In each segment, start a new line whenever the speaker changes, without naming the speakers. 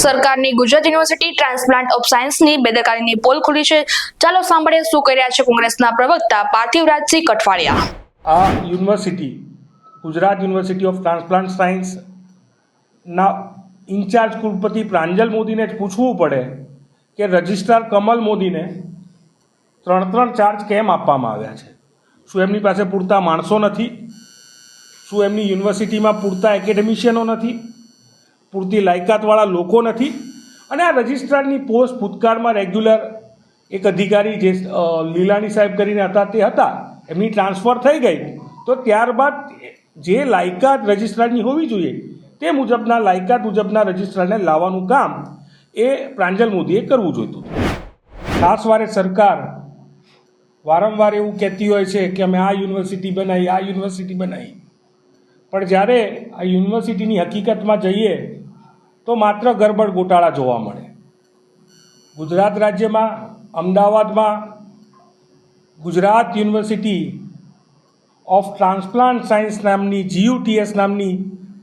સરકારની Gujarat university transplant of સાયન્સની બેદરકારીની pole ખુલી છે. ચાલો સાંભળીએ શું કરી રહ્યા છે કોંગ્રેસના પ્રવક્તા પાર્થિવરાજસિંહ કઠવાડિયા.
આ university, Gujarat university of transplant સાયન્સના ઇન્ચાર્જ કુલપતિ પ્રાંજલ મોદીને જ પૂછવું પડે કે રજિસ્ટ્રાર કમલ મોદીને ત્રણ ત્રણ ચાર્જ કેમ આપવામાં આવ્યા છે? શું એમની પાસે પૂરતા માણસો નથી? શું એમની યુનિવર્સિટીમાં પૂરતા એકેડેમિશિયનો નથી? પૂરતી લાયકાતવાળા લોકો નથી. અને આ રજિસ્ટ્રારની પોસ્ટ ભૂતકાળમાં રેગ્યુલર એક અધિકારી જે લીલાણી સાહેબ કરીને હતા તે હતા. એમની ટ્રાન્સફર થઈ ગઈ. તો ત્યારબાદ જે લાયકાત રજિસ્ટ્રારની હોવી જોઈએ તે મુજબના લાયકાત મુજબના રજિસ્ટ્રારને લાવવાનું કામ એ પ્રાંજલ મોદીએ કરવું જોઈતું ખાસ વારે સરકાર વારંવાર એવું કહેતી હોય છે કે અમે આ યુનિવર્સિટી બનાવી, આ યુનિવર્સિટી બનાવી. પણ જ્યારે આ યુનિવર્સિટીની હકીકતમાં જઈએ તો માત્ર ગરબડ ગોટાળા જોવા મળે. ગુજરાત રાજ્યમાં, અમદાવાદમાં, Gujarat university of transplant science નામની, જીયુટીએસ નામની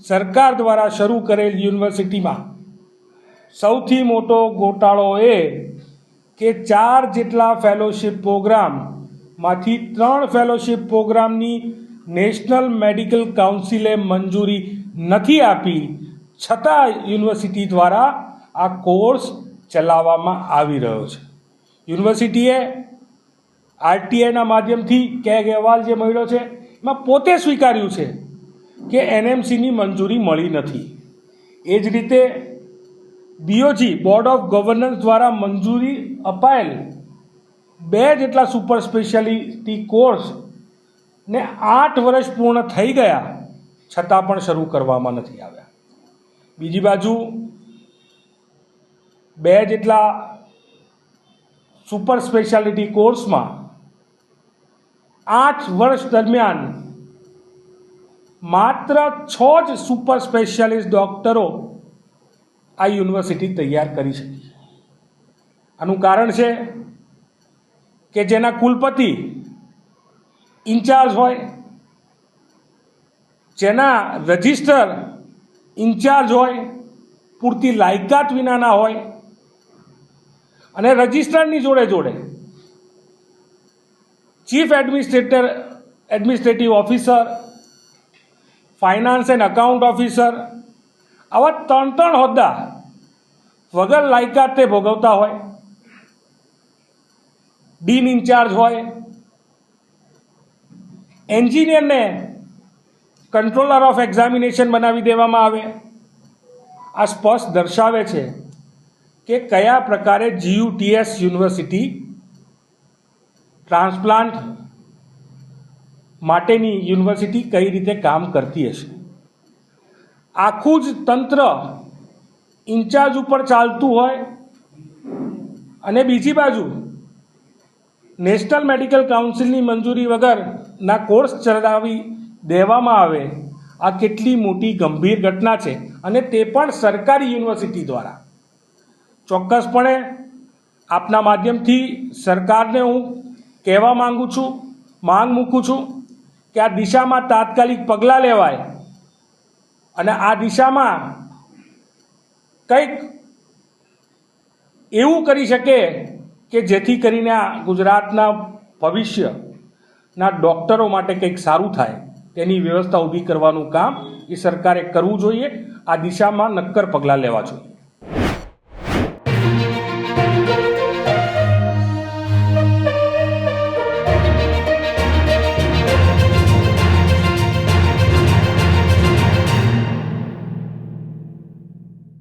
સરકાર દ્વારા શરૂ કરેલ યુનિવર્સિટીમાં સૌથી મોટો ગોટાળો એ કે ચાર જેટલા ફેલોશિપ પ્રોગ્રામમાંથી ત્રણ ફેલોશિપ પ્રોગ્રામની નેશનલ મેડિકલ કાઉન્સિલે મંજૂરી નથી આપી. છતાં યુનિવર્સિટી દ્વારા આ કોર્સ ચલાવવામાં આવી રહ્યો છે. યુનિવર્સિટીએ આરટીઆઈના માધ્યમથી કેગ અહેવાલ જે મળ્યો છે, એમાં પોતે સ્વીકાર્યું છે કે એનએમસીની મંજૂરી મળી નથી. એ જ રીતે બીઓજી બોર્ડ ઓફ ગવર્નન્સ દ્વારા મંજૂરી અપાયેલ બે જેટલા સુપર સ્પેશિયાલિટી કોર્સ ને આઠ વર્ષ પૂર્ણ થઈ ગયા, છતાં પણ શરૂ કરવામાં નથી આવ્યા. બીજી બાજુ બે જેટલા સુપર સ્પેશિયાલિટી કોર્સમાં આઠ વર્ષ દરમિયાન માત્ર છ જ સુપર સ્પેશિયાલિસ્ટ ડૉક્ટરો આ યુનિવર્સિટી તૈયાર કરી છે. આનું કારણ છે કે જેના કુલપતિ ઇન્ચાર્જ હોય, જેના રજિસ્ટર ઇન્ચાર્જ હોય, પૂરતી લાયકાત વિનાના હોય અને રજિસ્ટ્રારની જોડે જોડે. Chief administrator, administrative officer, finance and account officer, આવા ત્રણ ત્રણ હોદ્દા વગર લાયકાત તે ભોગવતા હોય, ડીન ઇન્ચાર્જ હોય, એન્જિનિયરને કંટ્રોલર ઓફ એક્ઝામિનેશન બનાવી દેવામાં આવે. આ સ્પષ્ટ દર્શાવે છે કે કયા પ્રકારે જીયુટીએસ યુનિવર્સિટી ટ્રાન્સપ્લાન્ટ માટેની યુનિવર્સિટી કઈ રીતે કામ કરતી હશે. આખું જ તંત્ર ઇન્ચાર્જ ઉપર ચાલતું હોય અને બીજી બાજુ નેશનલ મેડિકલ કાઉન્સિલની મંજૂરી વગરના કોર્સ ચલાવી દેવામાં આવે. આ કેટલી મોટી ગંભીર ઘટના છે અને તે પણ સરકારી યુનિવર્સિટી દ્વારા. ચોક્કસપણે આપના માધ્યમથી સરકારને હું કહેવા માગું છું, માંગ મૂકું છું કે આ દિશામાં તાત્કાલિક પગલાં લેવાય અને આ દિશામાં કંઈક એવું કરી શકે કે જેથી કરીને આ ગુજરાતના ભવિષ્યના ડૉક્ટરો માટે કંઈક સારું થાય. તેની વ્યવસ્થા ઊભી કરવાનું કામ એ સરકારે કરવું જોઈએ. આ દિશામાં નક્કર પગલાં લેવા જોઈએ.